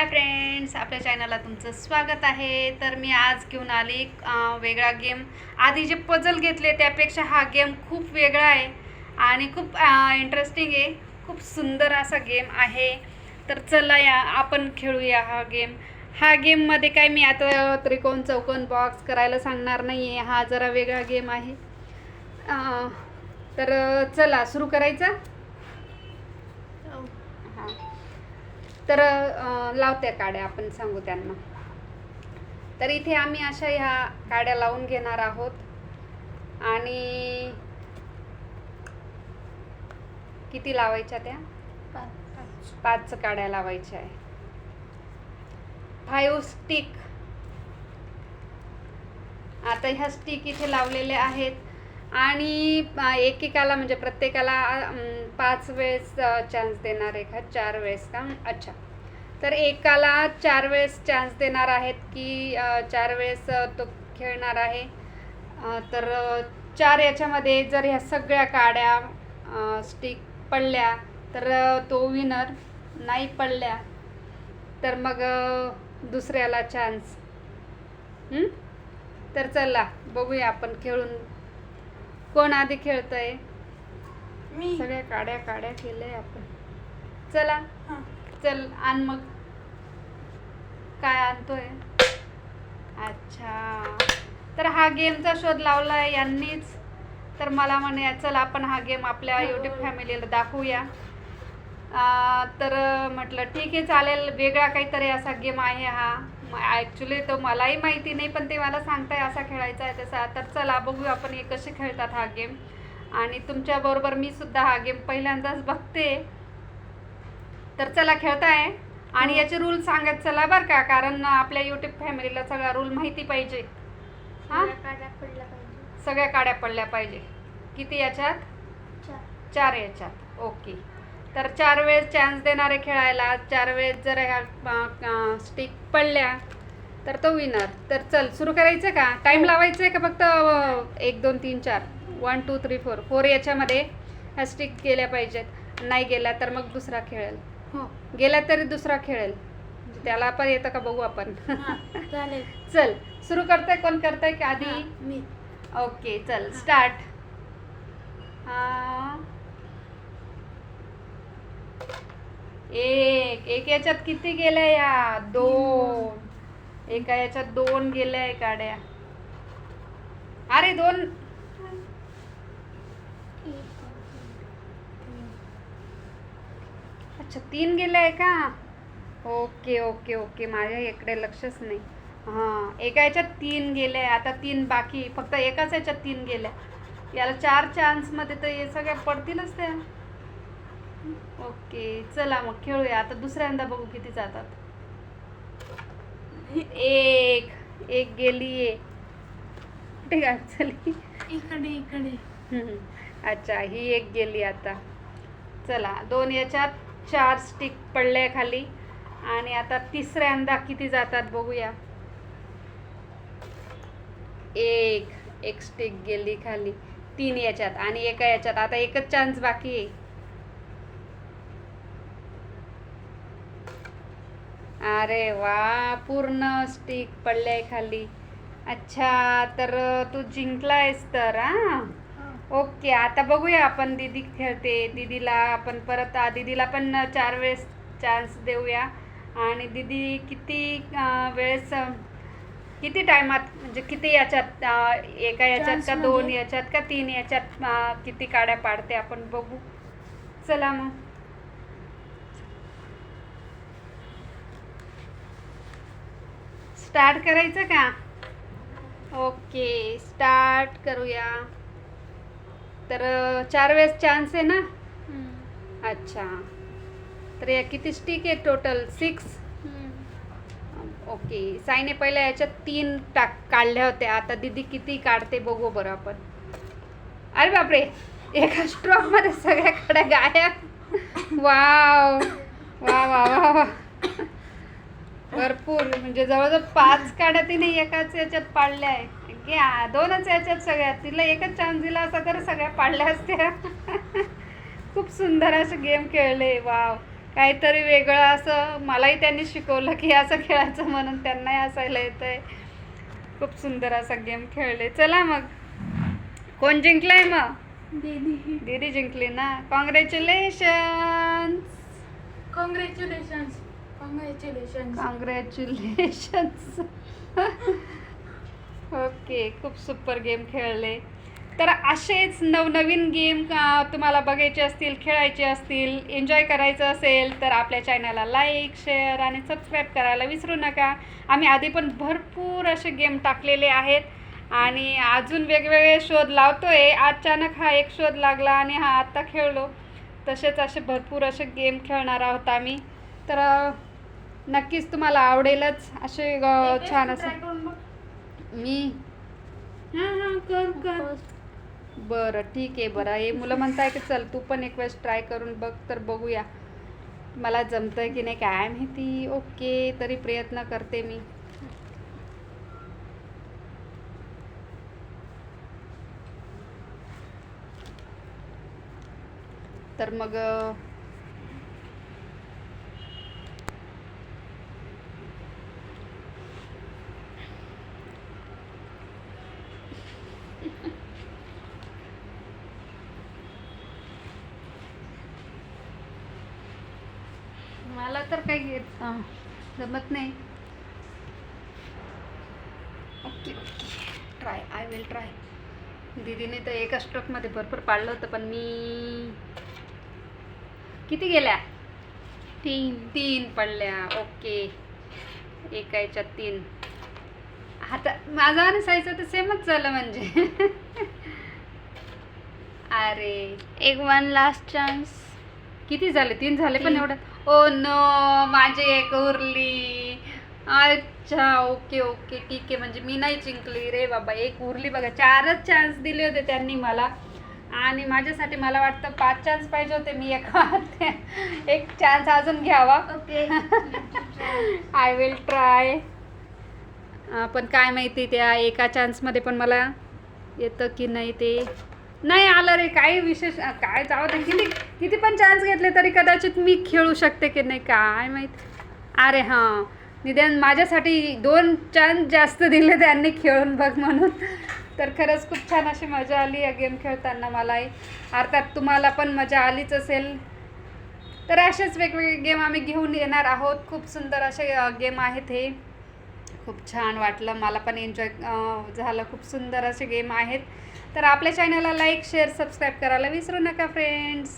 Hi friends आपल्या चॅनलला तुमचं स्वागत आहे. तर मी आज घेऊन आली वेगळा गेम आधी जे पजल घेतले त्यापेक्षा हा गेम खूप वेगळा आहे आणि खूप इंटरेस्टिंग आहे. खूप सुंदर असा गेम आहे. तर चला या आपण खेळूया हा गेम हा गेममध्ये काय मी आता त्रिकोण चौकोन बॉक्स करायला सांगणार नाही आहे हा जरा वेगळा गेम आहे. तर चला सुरू करायचा हां तर लावत्या काड्या आपण सांगू त्यांना. तर इथे आम्ही अशा ह्या काड्या लावून घेणार आहोत. आणि किती लावायच्या त्या? पाच काड्या लावायच्या आहे फाईव्ह स्टिक. आता ह्या स्टिक इथे लावलेल्या आहेत. आणि एकेकाला म्हणजे प्रत्येकाला पाच वेळेस चान्स देणार आहे का? चार वेळेस का? अच्छा. तर एकाला चार वेळेस चान्स देणार आहेत की चार वेळेस तो खेळणार आहे? तर चार याच्यामध्ये जर ह्या सगळ्या काड्या स्टिक पडल्या तर तो विनर नाही पडल्या तर मग दुसऱ्याला चान्स तर चला बघूया आपण खेळून कोण आधी खेळतंय. मी. सगळ्या काड्या काड्या केल्या आपण. चला. हां. चल आण मग. काय आणतोय? अच्छा. तर हा गेमचा शोध लावला यांनीच. तर मला म्हणे चल आपण हा गेम आपल्या यूट्यूब फॅमिलीला दाखवूया. तर म्हटलं ठीक आहे चालेल. वेगळा काहीतरी असा गेम आहे हा. ॲक्च्युली तो मलाही माहिती नाही पण ते मला सांगताय असा खेळायचा आहे तसा. तर चला बघू आपण हे कसे खेळतात हा गेम. आणि तुमच्याबरोबर मी सुद्धा हा गेम पहिल्यांदाच बघते. तर चला खेळताय. आणि हो. याचे रूल सांगत चला बरं का कारण आपल्या यूट्यूब फॅमिलीला सगळा रूल माहिती पाहिजे. हां? सगळ्या काड्या पडल्या पाहिजे. किती याच्यात? चार. याच्यात. ओके तर चार वेळेस चान्स देणारे खेळायला चार वेळेस जर ह्या स्टिक पडल्या तर तो विनर तर चल सुरू करायचं का? टाईम लावायचं आहे का फक्त एक दोन तीन चार? One two three four four याच्यामध्ये ह्या स्टिक गेल्या पाहिजेत. नाही गेल्या तर मग दुसरा खेळेल. हो. गेला तरी दुसरा खेळेल. म्हणजे त्याला पण येतं का बघू आपण. चालेल. चल सुरू करताय कोण करताय का आधी? मी. ओके चल स्टार्ट एक. एक याच्यात किती गेल्या या? दोन. एका याच्यात दोन गेल्या काड्या अरे दोन. अच्छा तीन गेल्या आहे का? Okay okay okay. माझ्या इकडे लक्षच नाही. हां एका याच्यात तीन गेल्या आता तीन बाकी. फक्त एकाच याच्यात तीन गेल्या. याला चार चान्समध्ये तर हे सगळ्या पडतीलच त्या. ओके चला मग खेळूया. आता दुसऱ्यांदा बघू किती जातात. एक एक गेली आहे. कुठे झाली इकडे इकडे. अच्छा ही एक गेली आता. चला दोन याच्यात चार स्टिक पडले खाली. आणि आता तिसऱ्यांदा किती जातात बघूया. एक एक स्टिक गेली खाली. तीन याच्यात आणि एका याच्यात. आता एकच चान्स बाकी आहे. अरे वा पूर्ण स्टिक पडले खाली. अच्छा तर तू जिंकला आहेस तर हा? ओके आता बघूया आपण दीदी खेळते दीदीला आपण परत दीदीला पण चार वेळेस चान्स देऊया. आणि दीदी किती वेळेस किती टायमात म्हणजे किती याच्यात एका याच्यात का Chance दोन? याच्यात का तीन याच्यात किती काड्या पाडते आपण बघू. चला मग. स्टार्ट करायचं का? ओके स्टार्ट करूया. तर चार वेळेस चान्स आहे ना. अच्छा. तर या किती स्टिक आहे टोटल सिक्स. ओके साईने पहिल्या याच्यात तीन टाक काढल्या होत्या. आता दीदी किती काढते बघू बरं आपण. अरे बापरे! एका स्ट्रॉकमध्ये सगळ्या काड्या गायब. वाव वा वा वा वा भरपूर. म्हणजे जवळजवळ पाच काड्या तिने एकाच याच्यात पाडल्या आहे. घ्या दोनच याच्यात सगळ्या तिला एकच चान्स दिला असता तर सगळ्या पाडल्या असत्या. खूप सुंदर असे गेम खेळले. वाव काहीतरी वेगळं असं मलाही त्यांनी शिकवलं की असं खेळायचं म्हणून त्यांनाही असायला येतं आहे खूप सुंदर असा गेम खेळले. चला मग. कोण जिंकलंय मग? दीदी. दीदी जिंकली ना? Congratulation congratulations congratulations congratulations okay खूप सुपर गेम खेळले. तर असेच नवनवीन गेम तुम्हाला बघायचे असतील खेळायचे असतील एन्जॉय करायचं असेल तर आपल्या चॅनलला लाईक शेअर आणि सबस्क्राईब करायला विसरू नका. आम्ही आधी पण भरपूर असे गेम टाकलेले आहेत आणि अजून वेगवेगळे शोध लावतोय. अचानक हा एक शोध लागला आणि हा आत्ता खेळलो. तसेच असे भरपूर असे गेम खेळणार आहोत आम्ही. तर नक्कीच तुम्हाला आवडेलच असे छान असं मी? हां हां कर कर. बरं ठीक आहे बरं. हे मुलं म्हणताय की चल तू पण एक वेळेस ट्राय करून बघ तर बघूया. मला जमतंय की नाही काय माहिती. ओके तरी प्रयत्न करते मी. तर मग मला तर काही येत अं, जमत नाही. Okay okay. Try I will try दीदीने तर एका स्ट्रोकमध्ये भरपूर पाडलं होतं पण मी किती गेल्या? तीन. तीन पडल्या. ओके. एका याच्यात तीन. आता माझा आणि साईचं तर सेमच झालं म्हणजे. अरे. एक वन लास्ट चान्स किती झाले? तीन झाले पण तीन. एवढं ओ नो माझी एक उरली. अच्छा ओके ओके ठीक आहे. म्हणजे मी नाही जिंकली रे बाबा. एक उरली बघा. चारच चान्स दिले होते त्यांनी मला. आणि माझ्यासाठी मला वाटतं पाच चान्स पाहिजे होते मी एक एक चान्स अजून घ्यावा. ओके. आय विल ट्राय पण काय माहिती त्या एका चान्समध्ये पण मला येतं की नाही ते. नाही आलं रे काही विशेष काय जावं दे. किती किती पण चान्स घेतले तरी कदाचित मी खेळू शकते की नाही काय माहीत. अरे हां. निदान माझ्यासाठी दोन चान्स जास्त दिले त्यांनी खेळून बघ म्हणून. तर खरंच खूप छान अशी मजा आली या गेम खेळताना मलाही. अर्थात तुम्हाला पण मजा आलीच असेल. तर असेच वेगवेगळे गेम आम्ही घेऊन येणार आहोत. खूप सुंदर असे गेम आहेत हे. खूप छान वाटलं. मला पण एन्जॉय झालं. खूप सुंदर असे गेम आहेत. तर आपल्या चॅनलला लाईक शेअर सबस्क्राईब करायला विसरू नका फ्रेंड्स